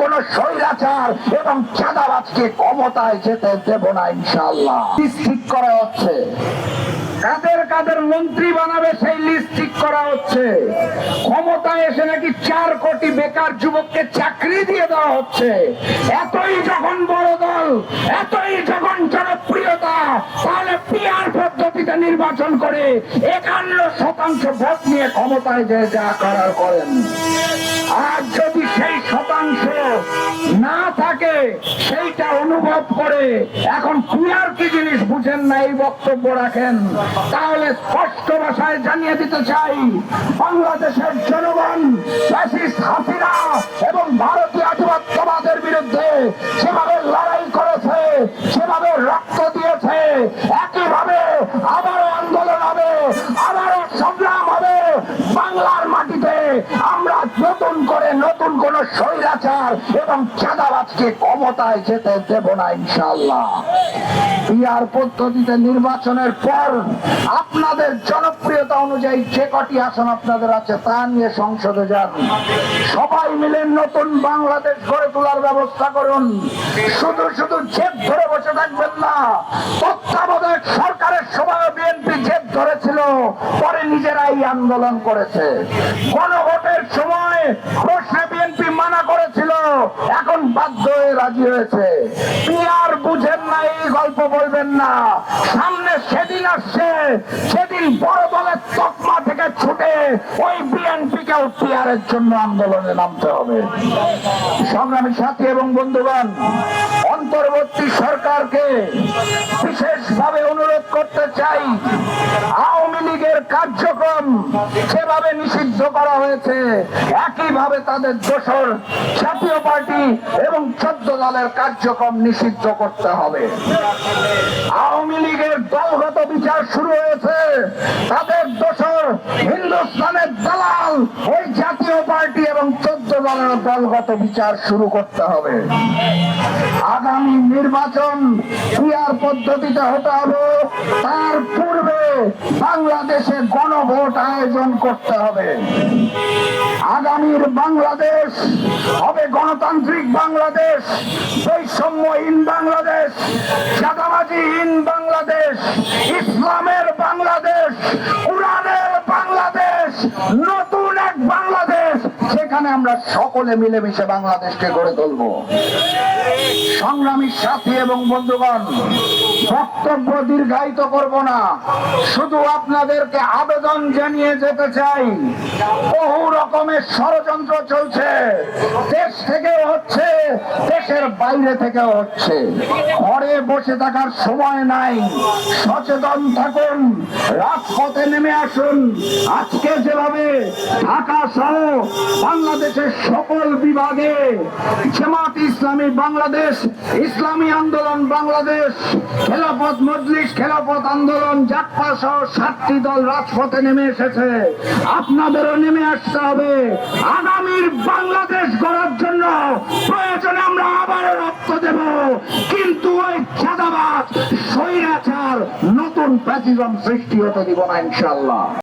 কোন স্বৈরাচার এবং চাঁদাবাজকে ক্ষমতায় যেতে দেব না ইনশাআল্লাহ। ঠিক করা হচ্ছে। কাদের কাদের মন্ত্রী বানাবে সেই লিস্ট ঠিক করা হচ্ছে। ক্ষমতায় এসে নাকি চার কোটি বেকার যুবককে চাকরি দিয়ে দেওয়া হচ্ছে। এতই যখন বড় দল, এতই যখন জনপ্রিয়তা, তাহলে পিআর পদ্ধতিতে নির্বাচন করে একান্ন শতাংশ ভোট নিয়ে ক্ষমতায় যে যা করার করেন। আর সেইটা অনুভব করে এখন পিয়ার কি জিনিস বুঝেন না এই বক্তব্য রাখেন। তাহলে স্পষ্ট ভাষায় জানিয়ে দিতে চাই, বাংলাদেশের জনগণ এবং ভারতীয় আধিপত্যবাদের বিরুদ্ধে সেভাবে লড়াই করেছে, সেভাবে রক্ত দিয়েছে একইভাবে আবারও আন্দোলন হবে আবারও সংগ্রাম হবে বাংলার মাটিতে আমরা নতুন করে নতুন কোন স্বৈরাচার এবং চাঁদাবাজকে ক্ষমতায় যেতে দেব না ইনশাল্লাহ পিয়ার পদ্ধতিতে নির্বাচনের পর আপনাদের জনপ্রিয়তা অনুযায়ী যে কটি আসন আপনাদের আছে তা নিয়ে সংসদে যান। সবাই মিলে নতুন বাংলাদেশ গড়ে তোলার ব্যবস্থা করুন। শুধু শুধু জেদ ধরে বসে থাকবেন না, তত্ত্বাবধায়ক সরকারের সময় বিএনপি জেদ ধরেছিল, পরে নিজেরাই আন্দোলন করেছে। সময় প্রশ্নে বিএনপি মানা করেছিল। এখন বাধ্য হয়ে রাজি হয়েছে। পিয়ার বুঝেন না এই গল্প বলবেন না। সামনে সেদিন আসছে, সেদিন বড় দলের তকমা থেকে ছুটে ওই বিএনপি কেও পিয়ারের জন্য আন্দোলনে নামতে হবে। সংগ্রামী সাথী এবং বন্ধুগণ, অন্তর্বর্তী সরকারকে বিশেষভাবে অনুরোধ করতে চাই কার্যক্রম যেভাবে নিষিদ্ধ করা হয়েছে, একইভাবে তাদের দোষর জাতীয় পার্টি এবং চোদ্দ দলের কার্যক্রম নিষিদ্ধ করতে হবে। আওয়ামী লীগের দলগত বিচার শুরু হয়েছে। তাদের দোষর হিন্দুস্তানের দালাল, ওই জাতীয় পার্টি এবং চোদ্দ দলের দলগত বিচার শুরু করতে হবে। নির্বাচন পিয়ার পদ্ধতিতে হতে হবে। তার পূর্বে বাংলাদেশে গণভোট আয়োজন করতে হবে। আগামীর বাংলাদেশ হবে গণতান্ত্রিক বাংলাদেশ, বৈষম্যহীন বাংলাদেশ, চাঁদাবাজিহীন বাংলাদেশ, ইসলামের বাংলাদেশ, কোরআনের বাংলাদেশ, নতুন সেখানে আমরা সকলে মিলেমিশে বাংলাদেশকে গড়ে তুলব। সংগ্রামী সাথী এবং বন্ধুগণ, বক্তব্য দীর্ঘায়িত করব না। শুধু আপনাদেরকে আবেদন জানিয়ে যেতে চাই, বহু রকমের ষড়যন্ত্র চলছে। দেশ থেকে হচ্ছে দেশের বাইরে থেকেও হচ্ছে। ঘরে বসে থাকার সময় নাই। সচেতন থাকুন, রাজপথে নেমে আসুন। আজকে যেভাবে ঢাকা সহ বাংলাদেশের সকল বিভাগে জামাত ইসলামী বাংলাদেশ, ইসলামী আন্দোলন বাংলাদেশ, খেলাপথ মজলিস, খেলাপথ আন্দোলন জাটপা সহ সাতটি দল রাজপথে নেমে এসেছে। আপনাদেরও নেমে আসতে হবে। আগামীর বাংলাদেশ গড়ার জন্য কিন্তু ওই চাঁদাবাজ স্বৈরাচার নতুন প্যাসিজম সৃষ্টি হতে দিব না ইনশাল্লাহ